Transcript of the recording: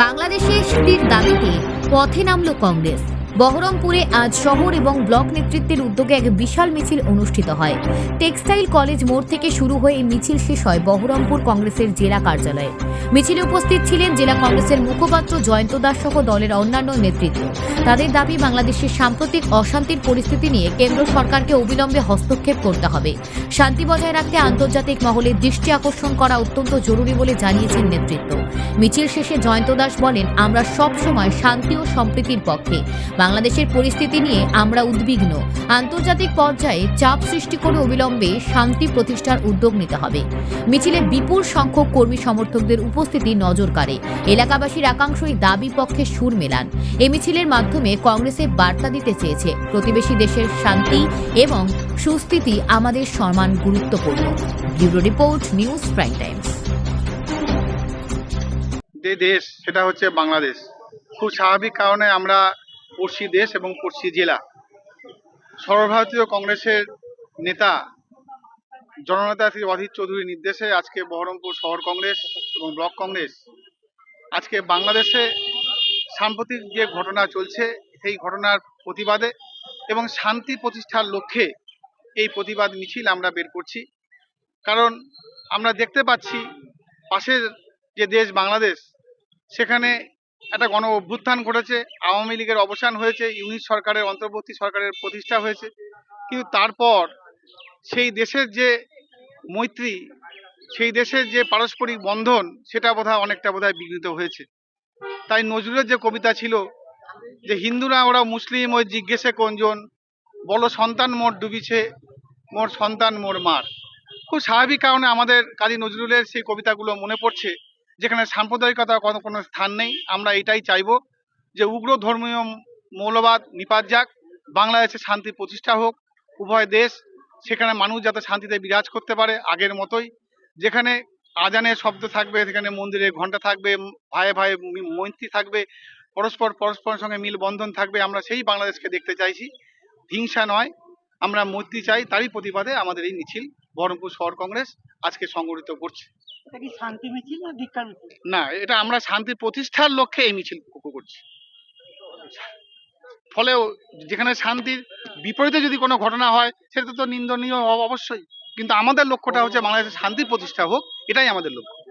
বাংলাদেশে স্ত্রীর দাবিতে পথে নামল কংগ্রেস। বহরমপুরে আজ শহর এবং ব্লক নেতৃত্বের উদ্যোগে এক বিশাল মিছিল অনুষ্ঠিত হয়। টেক্সটাইল কলেজ মোড় থেকে শুরু হয়ে এই মিছিল শেষ হয় বহরমপুর কংগ্রেসের জেলা কার্যালয়ে। মিছিলে উপস্থিত ছিলেন জেলা কংগ্রেসের মুখপাত্র জয়ন্ত দাস সহ দলের অন্যান্য নেতৃত্ব। তাদের দাবি, বাংলাদেশের সাম্প্রতিক অশান্তির পরিস্থিতি নিয়ে কেন্দ্র সরকারকে অবিলম্বে হস্তক্ষেপ করতে হবে। শান্তি বজায় রাখতে আন্তর্জাতিক মহলে দৃষ্টি আকর্ষণ করা অত্যন্ত জরুরি বলে জানিয়েছেন নেতৃত্ব। মিছিল শেষে জয়ন্ত দাস বলেন, আমরা সব সময় শান্তি ও সম্প্রীতির পক্ষে। বাংলাদেশের পরিস্থিতি নিয়ে আমরা উদ্বিগ্ন। আন্তর্জাতিক পর্যায়ে চাপ সৃষ্টি করে অবিলম্বে শান্তি প্রতিষ্ঠার উদ্যোগ নিতে হবে। মিছিলে বিপুল সংখ্যক কর্মী সমর্থকদের উপস্থিতি নজর কাড়ে। এলাকাবাসীর একাংশই দাবি পক্ষে সুর মেলান। এ মিছিলের মাধ্যমে কংগ্রেসে বার্তা দিতে চেয়েছে, প্রতিবেশী দেশের শান্তি এবং সুস্থিতি আমাদের সম্মান গুরুত্বপূর্ণ। Bureau report, news prime times. দেশ, সেটা হচ্ছে বাংলাদেশ। খুব স্বাভাবিক কারণে আমরা পড়শি দেশ এবং পড়শি জেলা। সর্বভারতীয় কংগ্রেসের নেতা জননেতা শ্রী অধীর চৌধুরীর নির্দেশে আজকে বহরমপুর শহর কংগ্রেস এবং ব্লক কংগ্রেস আজকে বাংলাদেশে সাম্প্রতিক যে ঘটনা চলছে, সেই ঘটনার প্রতিবাদে এবং শান্তি প্রতিষ্ঠার লক্ষ্যে এই প্রতিবাদ মিছিল আমরা বের করছি। কারণ আমরা দেখতে পাচ্ছি পাশের যে দেশ বাংলাদেশ, সেখানে একটা গণ অভ্যুত্থান ঘটেছে, আওয়ামী লীগের অবসান হয়েছে, ইউনিট সরকারের অন্তর্বর্তী সরকারের প্রতিষ্ঠা হয়েছে। কিন্তু তারপর সেই দেশের যে মৈত্রী, সেই দেশের যে পারস্পরিক বন্ধন, সেটা বোধহয় অনেকটা বোধহয় বিঘ্নিত হয়েছে। তাই নজরুলের যে কবিতা ছিল যে, হিন্দুরা ওরা মুসলিম, ওই জিজ্ঞেসে কোনজন? বলো সন্তান মোর ডুবিছে, মোর সন্তান মোর মার। খুব স্বাভাবিক কারণে আমাদের কাজী নজরুলের সেই কবিতাগুলো মনে পড়ছে। যেখানে সাম্প্রদায়িকতার কোনো কোনো স্থান নেই। আমরা এটাই চাইব যে উগ্র ধর্মীয় মৌলবাদ নিপাত যাক বাংলাদেশে শান্তি প্রতিষ্ঠা হোক, উভয় দেশ সেখানে মানুষ যাতে শান্তিতে বিরাজ করতে পারে আগের মতোই। যেখানে আজানের শব্দ থাকবে, সেখানে মন্দিরে ঘণ্টা থাকবে ভাইয়ে ভাইয়ে মৈত্রী থাকবে, পরস্পর, পরস্পরের সঙ্গে মিলবন্ধন থাকবে, আমরা সেই বাংলাদেশকে দেখতে চাইছি। হিংসা নয়, আমরা মৈত্রী চাই, তারই প্রতিবাদে আমাদের এই মিছিল বহরমপুর শহর কংগ্রেস আজকে সংগঠিত করছে। শান্তি মিছিল না এটা আমরা শান্তি প্রতিষ্ঠার লক্ষ্যে এই মিছিল করছি। ফলে যেখানে শান্তির বিপরীতে যদি কোনো ঘটনা হয় সেটা তো নিন্দনীয় অব- অবশ্যই। কিন্তু আমাদের লক্ষ্যটা হচ্ছে বাংলাদেশের শান্তি প্রতিষ্ঠা হোক এটাই আমাদের লক্ষ্য।